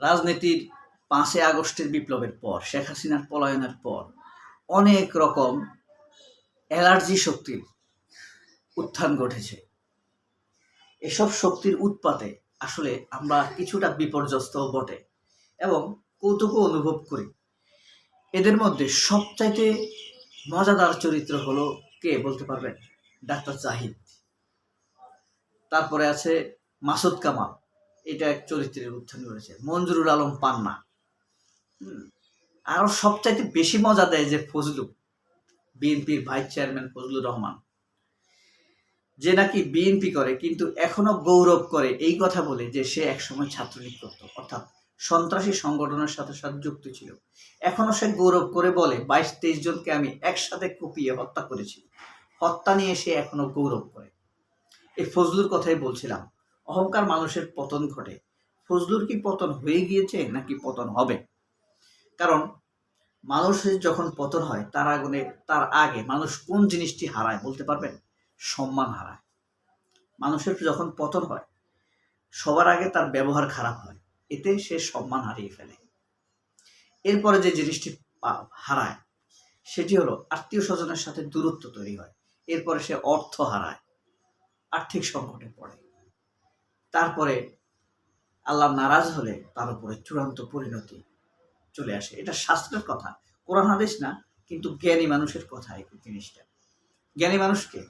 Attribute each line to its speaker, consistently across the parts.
Speaker 1: রাজনীতির পাঁচই আগস্টের বিপ্লবের পর, শেখ হাসিনার পলায়নের পর, অনেক রকম অ্যালার্জি শক্তির উত্থান ঘটেছে। এসব শক্তির উৎপাতে আসলে আমরা কিছুটা বিপর্যস্ত বটে এবং কৌতুকও অনুভব করি। এদের মধ্যে সবচাইতে মজাদার চরিত্র হলো কে বলতে পারবেন? ডাক্তার জাহিদ। তারপরে আছে মাসুদ কামাল। এটা এক চরিত্রের উত্থান করেছে। মঞ্জুরুল আলম পান্না। হুম, আরও সবচাইতে বেশি মজা দেয় যে ফজলু বিএনপির ভাইস চেয়ারম্যান ফজলুর রহমান। যে নাকি বিএনপি করে কিন্তু এখনও গৌরব করে এই কথা বলে যে সে একসময় ছাত্রলীগ করত। অর্থাৎ সন্ত্রাসী সংগঠনের সাথে সাথে যুক্ত ছিল। এখনও সে গৌরব করে বলে বাইশ তেইশ জনকে আমি একসাথে কুপিয়ে হত্যা করেছি। হত্যা নিয়ে সে এখনও গৌরব করে। এই ফজলুর কথাই বলছিলাম। অহংকার মানুষের পতন ঘটে। ফজলুর কি পতন হয়ে গিয়েছে নাকি পতন হবে? কারণ মানুষের যখন পতন হয়, তার আগুনে, তার আগে মানুষ কোন জিনিসটি হারায় বলতে পারবেন? সম্মান হারায়। মানুষের যখন পতন হয়, সবার আগে তার ব্যবহার খারাপ হয়, এতে সে সম্মান হারিয়ে ফেলে। এরপরে যে জিনিসটি হারায়, সেটি হলো আত্মীয় স্বজনের সাথে দূরত্ব তৈরি হয়। এরপরে সে অর্থ হারায়, আর্থিক সংকটে পড়ে। তারপরে আল্লাহ নারাজ হলে তার উপরে চূড়ান্ত পরিণতি চলে আসে। এটা শাস্ত্রের কথা। কোরআন হাদিস না, কিন্তু জ্ঞানী মানুষের কথা এই জিনিসটা। জ্ঞানী মানুষকে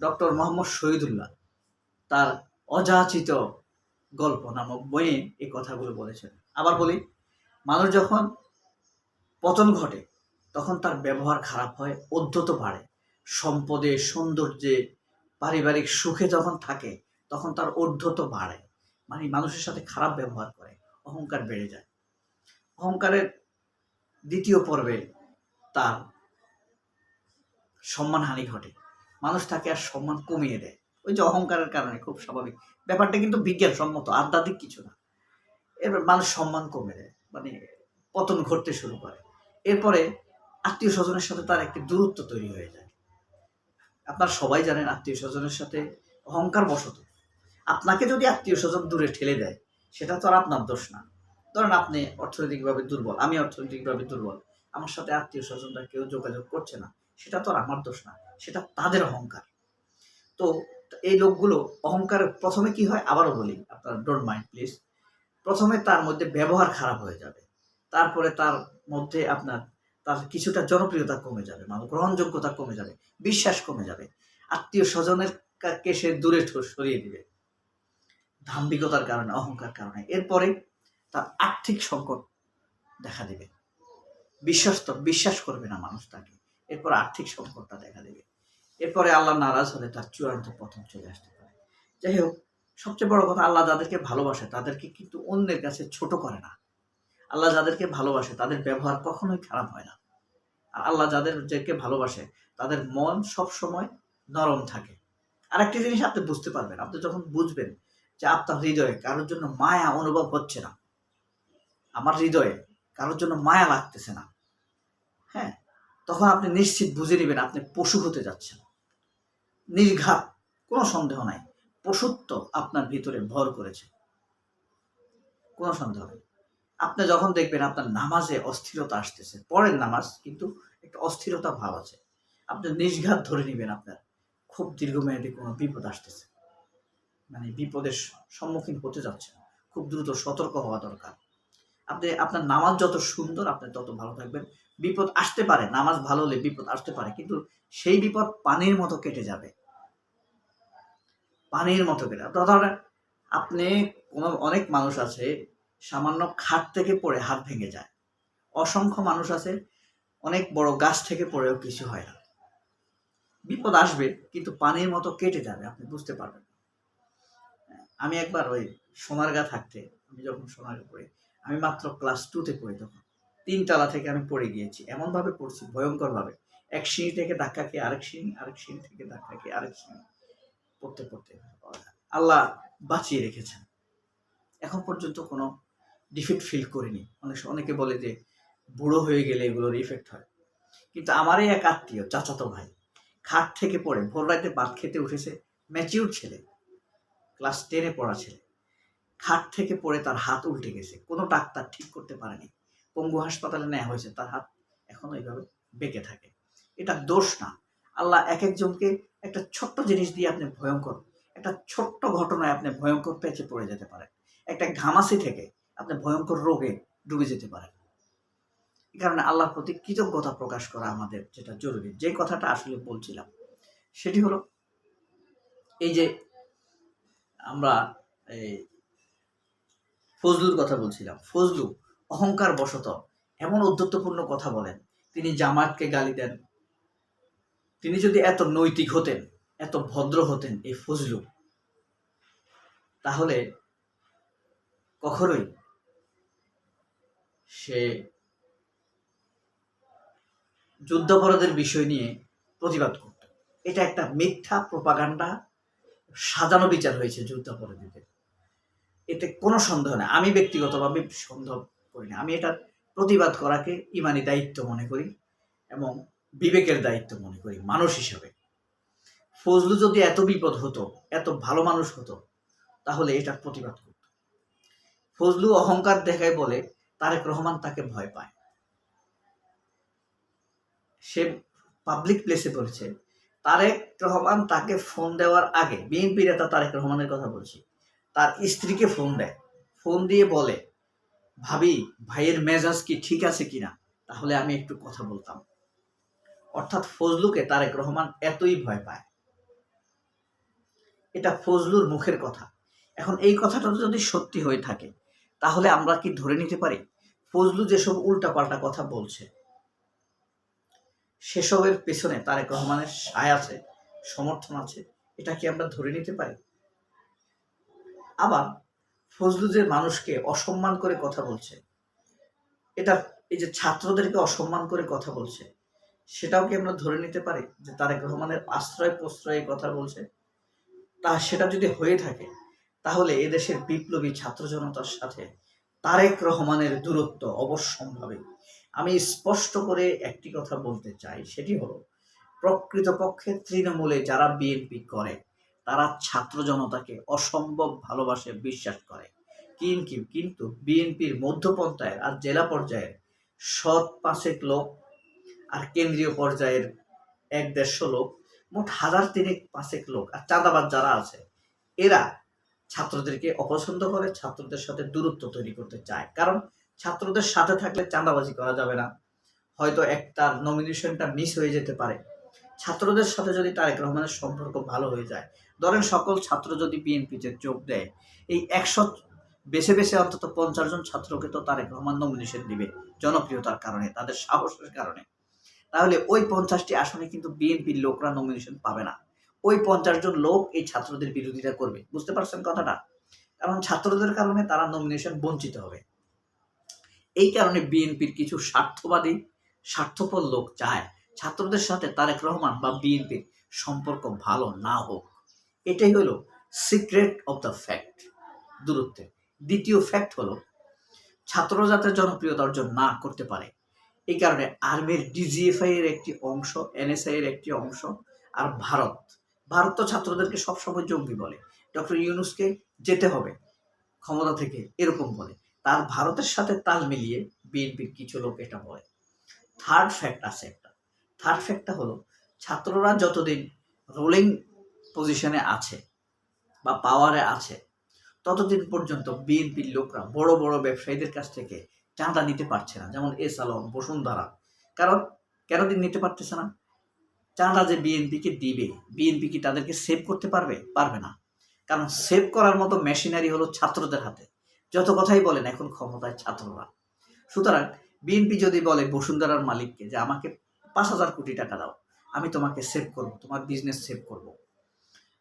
Speaker 1: ডক্টর মোহাম্মদ শহীদুল্লাহ তার অযাচিত গল্প নামক বইয়ে এই কথাগুলো বলেছেন। আবার বলি, মানুষ যখন পতন ঘটে, তখন তার ব্যবহার খারাপ হয়, অধ্যত বাড়ে। সম্পদে, সৌন্দর্যে, পারিবারিক সুখে যখন থাকে তখন তার ঊর্ধ্বত বাড়ে। মানে মানুষের সাথে খারাপ ব্যবহার করে, অহংকার বেড়ে যায়। অহংকারের দ্বিতীয় পর্বে তার সম্মানহানি ঘটে। মানুষ তাকে আর সম্মান কমিয়ে দেয়। ওই যে অহংকারের কারণে খুব স্বাভাবিক। ব্যাপারটা কিন্তু বিজ্ঞানসম্মত, আধ্যাত্মিক কিছু না। এবার মানুষ সম্মান কমে দেয় মানে পতন ঘটতে শুরু করে। এরপরে আত্মীয় স্বজনের সাথে তার একটি দূরত্ব তৈরি হয়ে যায়। আপনারা সবাই জানেন আত্মীয় স্বজনের সাথে অহংকার বশত আপনাকে যদি আত্মীয় স্বজন দূরে ঠেলে দেয়, সেটা তো আর আপনার দোষ না। ধরেন আপনি অর্থনৈতিকভাবে দুর্বল, আমি অর্থনৈতিকভাবে দুর্বল, আমার সাথে আত্মীয় স্বজনরা কেউ যোগাযোগ করছে না, সেটা তো আর আমার দোষ না, সেটা তাদের অহংকার। তো এই লোকগুলো অহংকার প্রথমে কি হয়? আবারও বলি, আপনার ডোন্ট মাইন্ড প্লিজ প্রথমে তার মধ্যে ব্যবহার খারাপ হয়ে যাবে। তারপরে তার মধ্যে আপনার, তার কিছুটা জনপ্রিয়তা কমে যাবে মানে গ্রহণযোগ্যতা কমে যাবে, বিশ্বাস কমে যাবে। আত্মীয় স্বজনের কা- সে দূরে সরিয়ে দিবে। দাম্ভিকতার কারণে, অহংকার কারণে। এরপরে তার আর্থিক সংকট দেখা দেবে। বিশ্বস্ত, বিশ্বাস করবে না মানুষ তাকে। এরপর আর্থিক সংকটটা দেখা দেবে। এরপরে আল্লাহ নারাজ হলে তার চূড়ান্ত পতন চলে আসতে পারে। যাই হোক, সবচেয়ে বড় কথা, আল্লাহ যাদেরকে ভালোবাসে, তাদেরকে কিন্তু অন্যের কাছে ছোট করে না। আল্লাহ যাদেরকে ভালোবাসে, তাদের ব্যবহার কখনোই খারাপ হয় না। আর আল্লাহ যাদের যাদেরকে ভালোবাসে, তাদের মন সব সময় নরম থাকে। আর আরেকটি জিনিস আপনি বুঝতে পারবেন। আপনি যখন বুঝবেন যে আপনার হৃদয়ে কারোর জন্য মায়া অনুভব হচ্ছে না। আমার হৃদয়ে কারোর জন্য মায়া লাগতেছে না। হ্যাঁ তখন আপনি নিশ্চিত বুঝে নেবেন আপনি পশু হতে যাচ্ছেন। নির্ঘাত, কোনো সন্দেহ নাই। পশুত্ব আপনার ভিতরে ভর করেছে। কোনো সন্দেহ নেই। আপনি যখন দেখবেন আপনার নামাজে অস্থিরতা আসতেছে, পরের নামাজ কিন্তু একটা অস্থিরতা ভাব আছে। আপনি নির্ঘাত ধরে নেবেন আপনার। খুব দীর্ঘমেয়াদী কোনো বিপদ আসতেছে। মানে বিপদের সম্মুখীন হতে যাচ্ছে খুব দ্রুত সতর্ক হওয়া দরকার। আপনি, আপনার নামাজ যত সুন্দর, আপনি তত ভালো থাকবেন। বিপদ আসতে পারে, নামাজ ভালো হলে বিপদ আসতে পারে, কিন্তু সেই বিপদ পানির মতো কেটে যাবে। পানির মতো কেটে ধরেন আপনি, কোনো অনেক মানুষ আছে, সামান্য খাট থেকে পড়ে হাত ভেঙে যায়। অসংখ্য মানুষ আছে, অনেক বড় গাছ থেকে পড়েও কিছু হয় না। বিপদ আসবে, কিন্তু পানির মতো কেটে যাবে, আপনি বুঝতে পারবেন। আমি একবার ওই সোনারগা থাকতে, আমি যখন সোনারগা পড়ি, আমি মাত্র ক্লাস টুতে পড়ি তখন। তিনতলা থেকে আমি পড়ে গিয়েছি। এমনভাবে পড়ছি, ভয়ঙ্করভাবে। এক সিঁড়ি থেকে ধাক্কা খেয়ে আরেক সিঁড়ি আরেক সিঁড়ি থেকে ধাক্কা খেয়ে আরেক সিঁড়ি পড়তে পড়তে আল্লাহ বাঁচিয়ে রেখেছেন। এখন পর্যন্ত কোনো ডিফেক্ট ফিল করিনি। অনেক অনেকে বলে যে, বুড়ো হয়ে গেলে এগুলোর ইফেক্ট হয়। কিন্তু আমারই এক আত্মীয়, চাচাতো ভাই, খাট থেকে পড়ে, ভোর রাতে ভাত খেতে উঠেছে ম্যাচিউর ছেলে। ক্লাস টেনে পড়া ছেলে। খাট থেকে পড়ে তার হাত উল্টে গেছে। কোনো ডাক্তার ঠিক করতে পারেনি। পঙ্গু হাসপাতালে নেওয়া হয়েছে। তার হাত এখনও এইভাবে বেঁকে থাকে। এটা দোষ না। আল্লাহ এক একজনকে একটা ছোট্ট জিনিস দিয়ে আপনি ভয়ঙ্কর, একটা ছোট্ট ঘটনায় আপনি ভয়ঙ্কর পেঁচে পড়ে যেতে পারেন। একটা ঘামাসি থেকে আপনি ভয়ঙ্কর রোগে ডুবে যেতে পারেন। এই কারণে আল্লাহর প্রতি কৃতজ্ঞতা প্রকাশ করা আমাদের যেটা জরুরি। যে কথাটা আসলে বলছিলাম, সেটি হলো এই যে আমরা এই ফজলুর কথা বলছিলাম। ফজলু অহংকার বশত এমন উদ্ধত্তপূর্ণ কথা বলেন, তিনি জামাতকে গালি দেন। তিনি যদি এত নৈতিক হতেন, এত ভদ্র হতেন এই ফজলু, তাহলে কখনোই সে যুদ্ধাপরাধের বিষয় নিয়ে প্রতিবাদ করত। এটা একটা মিথ্যা প্রপাগান্ডা সাজানো বিচার হয়েছে যুদ্ধাপরাধীদের এতে কোনো সন্দেহ নেই। আমি ব্যক্তিগতভাবে সন্দেহ করি না। আমি এটা প্রতিবাদ করাকে ইমানি দায়িত্ব মনে করি এবং বিবেকের দায়িত্ব মনে করি, মানুষ হিসাবে। ফজলু যদি এত বিপদ হতো, এত ভালো মানুষ হতো, তাহলে এটার প্রতিবাদ করত। ফজলু অহংকার দেখায় বলে তারেক রহমান তাকে ভয় পায়। সে পাবলিক প্লেসে বলেছে তারেক রহমান তাকে ফোন দেওয়ার আগে, বিএনপি নেতা তারেক রহমানের কথা বলছি, তার স্ত্রীকে ফোন দেয়। ফোন দিয়ে বলে, ভাবি, ভাইয়ের মেজাজ কি ঠিক আছে কিনা? তাহলে আমি একটু কথা বলতাম। অর্থাৎ ফজলুকে তারেক রহমান এতই ভয় পায়। এটা ফজলুর মুখের কথা। এখন এই কথাটা যদি সত্যি হয়ে থাকে, তাহলে আমরা কি ধরে নিতে পারি? ফজলু যেসব উল্টাপাল্টা কথা বলছে সেসবের পেছনে তারেক রহমানের সায় আছে, সমর্থন আছে, এটা কি আমরা ধরে নিতে পারি? আবার ফজলু মানুষকে অসম্মান করে কথা বলছে, এটা এই যে ছাত্রদেরকে অসম্মান করে কথা বলছে, সেটাও কি আমরা ধরে নিতে পারি যে তারেক রহমানের আশ্রয় প্রশ্রয়ে কথা বলছে? তা সেটা যদি হয়ে থাকে, তাহলে এদেশের বিপ্লবী ছাত্র জনতার সাথে তারেক রহমানের দূরত্ব অবশ্যম্ভাবী। আমি স্পষ্ট করে একটি কথা বলতে চাই, সেটি হলো, প্রকৃতপক্ষে তৃণমূলে যারা বিএনপি করে, তারা ছাত্র জনতাকে অসম্ভব ভালোবাসে, বিশ্বাস করে। কিন্তু কিন্তু বিএনপির মধ্যপন্থায়ের আর জেলা পর্যায়ের সৎ পাঁচেক লোক আর কেন্দ্রীয় পর্যায়ের এক দেড়শো লোক, মোট হাজার তিনেক পাঁচেক লোক আর চাঁদাবাদ যারা আছে, এরা ছাত্রদেরকে অপছন্দ করে, ছাত্রদের সাথে দূরত্ব তৈরি করতে চায়। কারণ ছাত্রদের সাথে থাকলে চাঁদাবাজি করা যাবে না। হয়তো একটা নমিনেশনটা মিস হয়ে যেতে পারে। ছাত্রদের সাথে যদি তারেক রহমানের সম্পর্ক ভালো হয়ে যায়, ধরেন সকল ছাত্র যদি বিএনপিতে যোগ দেয়, এই একশো বেছে বেছে অন্তত পঞ্চাশ জন ছাত্রকে তো তারেক রহমান নমিনেশন দিবে, জনপ্রিয়তার কারণে, তাদের সাহসের কারণে। তাহলে ওই পঞ্চাশটি আসনে কিন্তু বিএনপির লোকরা নমিনেশন পাবে না। ওই পঞ্চাশ জন লোক এই ছাত্রদের বিরোধিতা করবে। বুঝতে পারছেন কথাটা? কারণ ছাত্রদের কারণে তারা নমিনেশন বঞ্চিত হবে। এই কারণে বিএনপির কিছু স্বার্থবাদী, স্বার্থপর লোক চায় ছাত্রদের সাথে তারেক রহমান বা বিএনপির সম্পর্ক ভালো না হোক। এটাই হলো সিক্রেট অফ দ্য ফ্যাক্ট দূরত্বের। দ্বিতীয় ফ্যাক্ট হলো ছাত্র যাতে জনপ্রিয়তা অর্জন না করতে পারে। এই কারণে আর্মির ডিজিএফআই এর একটি অংশ, এনএসআই এর একটি অংশ আর ভারত। ভারত তো ছাত্রদেরকে সবসময় জঙ্গি বলে। ডক্টর ইউনুসকে যেতে হবে, ক্ষমতা থেকে এরকম বলে। তার ভারতের সাথে তাল মিলিয়ে বিএনপির কিছু লোক এটা বলে। থার্ড ফ্যাক্ট আছে একটা। থার্ড ফ্যাক্টটা হলো, ছাত্ররা যতদিন রোলিং পজিশনে আছে বা পাওয়ারে আছে, ততদিন পর্যন্ত বিএনপির লোকরা বড় বড় ব্যবসায়ীদের কাছ থেকে চাঁদা নিতে পারছে না, যেমন এস আলম বসুন্ধরা। কারণ কেন দিন নিতে পারতেছে না? চাঁদা যে বিএনপিকে দিবে, বিএনপি কি তাদেরকে সেভ করতে পারবে? পারবে না। কারণ সেভ করার মতো মেশিনারি হলো ছাত্রদের হাতে। যত কথাই বলেন, এখন ক্ষমতায় ছাত্ররা সুতরাং বিএনপি যদি বলে বসুন্ধরার মালিককে যে, আমাকে পাঁচ হাজার কোটি টাকা দাও, আমি তোমাকে সেভ করব, তোমার বিজনেস সেভ করব।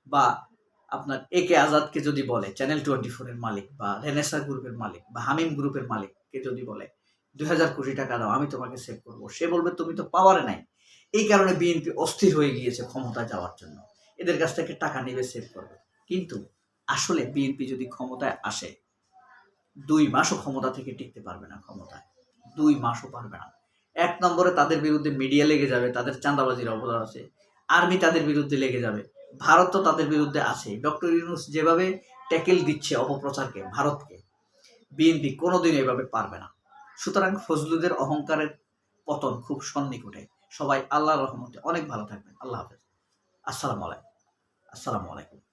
Speaker 1: বা আপনার এ কে আজাদকে যদি বলে চ্যানেল টোয়েন্টি ফোরের মালিক বা রেনেসা গ্রুপের মালিক বা হামিম গ্রুপের মালিককে যদি বলে, দুই হাজার কোটি টাকা দাও, আমি তোমাকে সেভ করব, সে বলবে, তুমি তো পাওয়ারে নাই। এই কারণে বিএনপি অস্থির হয়ে গিয়েছে ক্ষমতা যাওয়ার জন্য। এদের কাছ থেকে টাকা নেবে সেভ করবে। কিন্তু আসলে বিএনপি যদি ক্ষমতায় আসে দুই মাসও ক্ষমতা থেকে টিকতে পারবে না ক্ষমতায়। দুই মাসও পারবে না। এক নম্বরে তাদের বিরুদ্ধে মিডিয়া লেগে যাবে, তাদের চাঁদাবাজির অবদান আছে। আর্মি তাদের বিরুদ্ধে লেগে যাবে। ভারত তো তাদের বিরুদ্ধে আছে। ডক্টর ইউনুস যেভাবে ট্যাকেল দিচ্ছে অপপ্রচারকে ভারতকে বিএনপি কোনোদিন এভাবে পারবে না। সুতরাং ফজলুদের অহংকারের পতন খুব সন্নিকটে। সবাই আল্লাহ রহমতে অনেক ভালো থাকবেন। আল্লাহ হাফেজ। আসসালামু আলাইকুম। আসসালামু আলাইকুম।